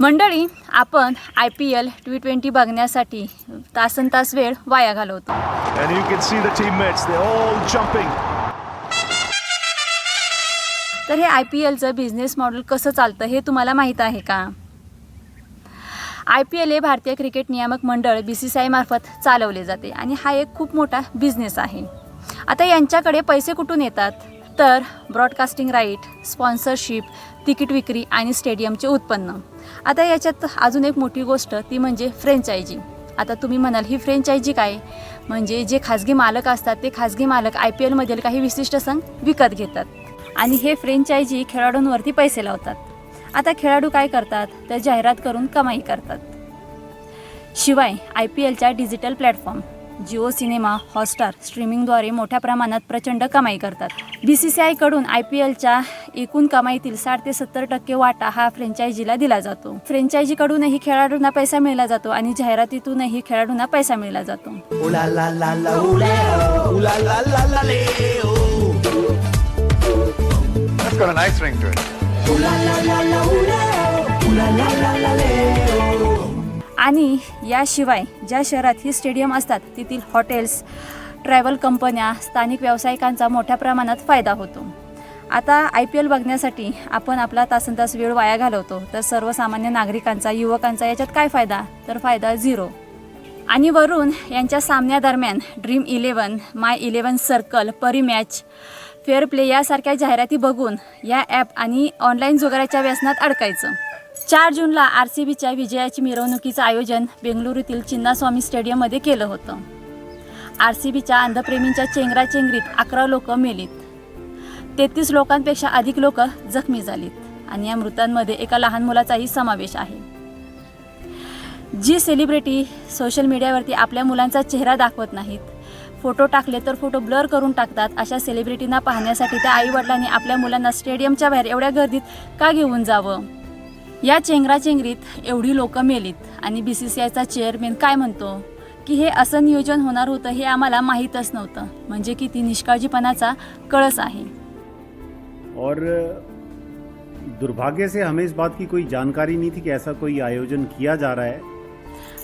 मंडळी आपण I P L T twenty बघण्यासाठी तासन तास वेळ वाया घालवतो. तर हे आय पी एलचं बिझनेस मॉडेल कसं चालतं हे तुम्हाला माहीत आहे का? आय पी एल हे भारतीय क्रिकेट नियामक मंडळ बी सी सी आय मार्फत चालवले जाते आणि हा एक खूप मोठा बिझनेस आहे. आता यांच्याकडे पैसे कुठून येतात? तर ब्रॉडकास्टिंग राईट स्पॉन्सरशिप तिकीट विक्री आणि स्टेडियमचे उत्पन्न. आता याच्यात अजून एक मोठी गोष्ट ती म्हणजे फ्रेंचायझी आता तुम्ही म्हणाल ही फ्रेंचायझी काय? म्हणजे जे खाजगी मालक असतात ते खाजगी मालक आय पी एलमधील काही विशिष्ट संघ विकत घेतात. आणि हे फ्रेंचायझी खेळाडूंवरती पैसे लावतात. आता खेळाडू काय करतात? तर जाहिरात करून कमाई करतात. शिवाय आय पी एलच्या digital platform Jio cinema Hotstar स्ट्रीमिंगद्वारे मोठ्या प्रमाणात प्रचंड कमाई करतात बी सी सी आयकडून आय पी एलच्या एकूण कमाईतील साठ ते सत्तर टक्के वाटा हा फ्रेंचायझीला दिला जातो फ्रेंचायझीकडूनही खेळाडूंना पैसा मिळला जातो आणि जाहिरातीतूनही खेळाडूंना पैसा मिळला जातो Ooh la la la la ooh la ooh la la la la le. That's got a nice ring to it. आणि याशिवाय ज्या शहरात ही स्टेडियम असतात तेथील हॉटेल्स ट्रॅव्हल कंपन्या स्थानिक व्यावसायिकांचा मोठ्या प्रमाणात फायदा होतो. आता आय पी एल बघण्यासाठी आपण आपला तासन तास वेळ वाया घालवतो तर सर्वसामान्य नागरिकांचा युवकांचा याच्यात काय फायदा? तर फायदा झिरो. आणि वरून यांच्या सामन्यादरम्यान Dream Eleven My Eleven circle परी मॅच फेअर प्ले यासारख्या जाहिराती बघून या ॲप आणि ऑनलाईन जुगाराच्या व्यसनात अडकायचं. चार जूनला आर सी बीच्या विजयाची मिरवणुकीचं आयोजन बेंगलुरूतील चिन्नास्वामी स्टेडियममध्ये केलं होतं. आर सी बीच्या अंधप्रेमींच्या चेंगराचेंगरीत अकरा लोक मेलीत. तेहतीस लोकांपेक्षा अधिक लोक जखमी झालीत आणि या मृतांमध्ये एका लहान मुलाचाही समावेश आहे. जी सेलिब्रिटी सोशल मीडियावरती आपल्या मुलांचा चेहरा दाखवत नाहीत फोटो टाकले तर फोटो ब्लर करून टाकतात अशा सेलिब्रिटींना पाहण्यासाठी त्या आईवडिलांनी आपल्या मुलांना स्टेडियमच्या बाहेर एवढ्या गर्दीत का घेऊन जावं? या चेंगराचेंगरीत एवढी लोकं मेलीत आणि बी सी सी आयचा चेअरमॅन काय म्हणतो? की हे असं नियोजन होणार होतं हे आम्हाला माहीतच नव्हतं. म्हणजे किती निष्काळजीपणाचा कळस आहे. और दुर्भाग्य से हमें इस बात की कोई जानकारी नहीं थी कि ऐसा कोई आयोजन किया जा रहा है।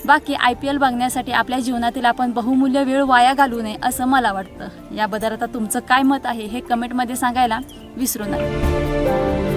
बाकी आय पी एल बघण्यासाठी आपल्या जीवनातील आपण बहुमूल्य वेळ वाया घालू नये असं मला वाटतं. याबद्दल आता तुमचं काय मत आहे हे कमेंटमध्ये सांगायला विसरू नका.